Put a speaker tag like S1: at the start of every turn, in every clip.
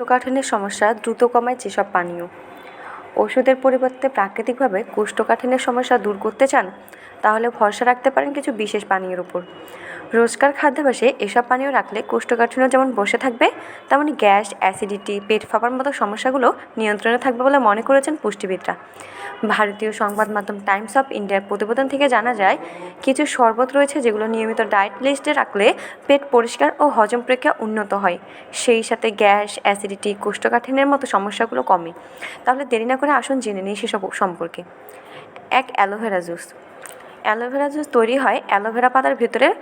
S1: কোষ্ঠকাঠিন্যের সমস্যা দ্রুত কমায় যেসব পানীয়। ওষুধের পরিবর্তে প্রাকৃতিকভাবে কোষ্ঠকাঠিন্যের সমস্যা দূর করতে চান তাহলে ভরসা রাখতে পারেন কিছু বিশেষ পানীয়ের উপর। রোজকার খাদ্যাভ্যাসে এসব পানীয় রাখলে কোষ্ঠকাঠিন্য যেমন বসে থাকবে, তেমনি গ্যাস, অ্যাসিডিটি, পেট ফাঁপার মতো সমস্যাগুলো নিয়ন্ত্রণে থাকবে বলে মনে করেছেন পুষ্টিবিদরা। ভারতীয় সংবাদ মাধ্যম টাইমস অফ ইন্ডিয়ার প্রতিবেদন থেকে জানা যায়, কিছু শরবত রয়েছে যেগুলো নিয়মিত ডায়েট লিস্টে রাখলে পেট পরিষ্কার ও হজম প্রক্রিয়া উন্নত হয়। সেই সাথে গ্যাস, অ্যাসিডিটি, কোষ্ঠকাঠিন্যের মতো সমস্যাগুলো কমে। তাহলে দেরি না করে আসুন জেনে নিই সেসব সম্পর্কে। এক অ্যালোভেরা জুস। অ্যালোভেরা জুস তৈরি হয় অ্যালোভেরা পাতার ভেতরের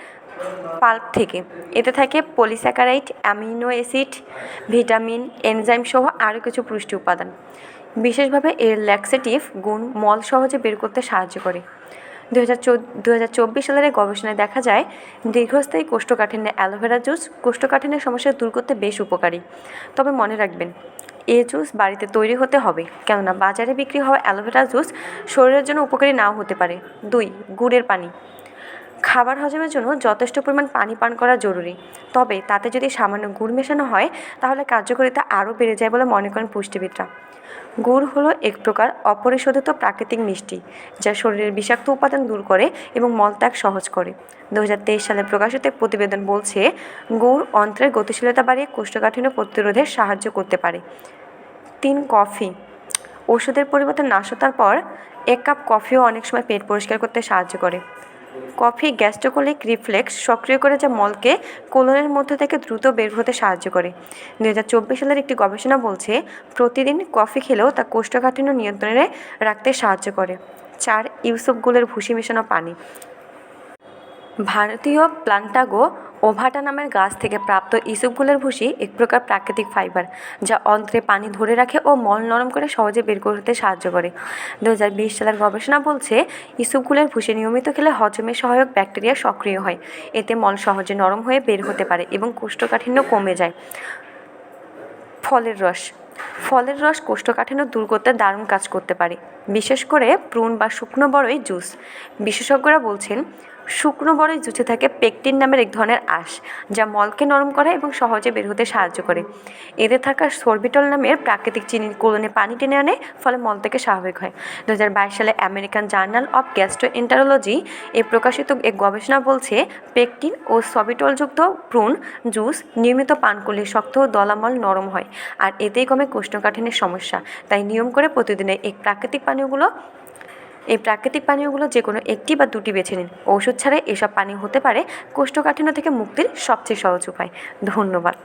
S1: পাল্প থেকে। এতে থাকে polysaccharide amino acid, vitamin, enzyme সহ আরও কিছু পুষ্টি উপাদান। বিশেষভাবে এর ল্যাক্সেটিভ গুণ মল সহজে বের করতে সাহায্য করে। দু হাজার সালের গবেষণায় দেখা যায়, দীর্ঘস্থায়ী কোষ্ঠকাঠিন্যে অ্যালোভেরা জুস কোষ্ঠকাঠিন্যের সমস্যা দূর করতে বেশ উপকারী। তবে মনে রাখবেন এ জুস বাড়িতে তৈরি হতে হবে। কেননা বাজারে বিক্রি হওয়া অ্যালোভেরা জুস শরীরের জন্য উপকারী নাও হতে পারে। দুই, গুড়ের পানি। খাবার হজমের জন্য যথেষ্ট পরিমাণ পানি পান করা জরুরি। তবে তাতে যদি সামান্য গুড় মেশানো হয়, তাহলে কার্যকারিতা আরও বেড়ে যায় বলে মনে করেন পুষ্টিবিদরা। গুড় হলো এক প্রকার অপরিশোধিত প্রাকৃতিক মিষ্টি, যা শরীরের বিষাক্ত উপাদান দূর করে এবং মলত্যাগ সহজ করে। দু হাজার তেইশ সালে প্রকাশিত প্রতিবেদন বলছে, গুড় অন্ত্রের গতিশীলতা বাড়িয়ে কোষ্ঠকাঠিন্য প্রতিরোধে সাহায্য করতে পারে। তিন কফি, ওষুধের পরিবর্তে নাশতার পর এক কাপ কফিও অনেক সময় পেট পরিষ্কার করতে সাহায্য করে। কফি, গ্যাস্ট্রোকোলিক রিফ্লেক্স সক্রিয় করে যা মলকে কোলনের মধ্যে থেকে দ্রুত বের হতে সাহায্য করে। দু হাজার চব্বিশ সালের একটি গবেষণা বলছে, প্রতিদিন কফি খেলেও তা কোষ্ঠকাঠিন্য নিয়ন্ত্রণে রাখতে সাহায্য করে। চার ইউসুফগুলের ভুসি মেশানো পানি। ভারতীয় প্লান্টাগো ওভাটা নামের গাছ থেকে প্রাপ্ত ইসুপগুলের ভুসি এক প্রকার প্রাকৃতিক ফাইবার, যা অন্ত্রে পানি ধরে রাখে ও মল নরম করে সহজে বের করতে সাহায্য করে। দু হাজার বিশ সালের গবেষণা বলছে ইসুপগুলের ভুসি নিয়মিত খেলে হজমে সহায়ক ব্যাকটেরিয়া সক্রিয় হয়। এতে মল সহজে নরম হয়ে বের হতে পারে এবং কোষ্ঠকাঠিন্য কমে যায়। ফলের রস। ফলের রস কোষ্ঠকাঠিন্য দূর করতে দারুণ কাজ করতে পারে, বিশেষ করে প্রুন বা শুকনো বড়ই জুস। বিশেষজ্ঞরা বলছেন শুকনো বড়ই জুসে থাকে পেকটিন নামের এক ধরনের আঁশ, যা মলকে নরম করে এবং সহজে বের হতে সাহায্য করে। এতে থাকা সর্বিটল নামের প্রাকৃতিক চিনির কোলনে পানি টেনে আনে, ফলে মল থেকে স্বাভাবিক হয়। দু হাজার বাইশ সালে আমেরিকান জার্নাল অফ গ্যাস্ট্রোএন্টারোলজি এ প্রকাশিত এক গবেষণা বলছে, পেকটিন ও সবিটলযুক্ত প্রুন জুস নিয়মিত পান করলে শক্ত ও দলামল নরম হয়, আর এতেই কমে কোষ্ঠকাঠিন্যের সমস্যা। তাই নিয়ম করে প্রতিদিনে এই প্রাকৃতিক পানীয়গুলো এই প্রাকৃতিক পানীয়গুলো যে কোনো একটি বা দুটি বেছে নিন। ওষুধ ছাড়াই এসব পানীয় হতে পারে কোষ্ঠকাঠিন্য থেকে মুক্তির সবচেয়ে সহজ উপায়। ধন্যবাদ।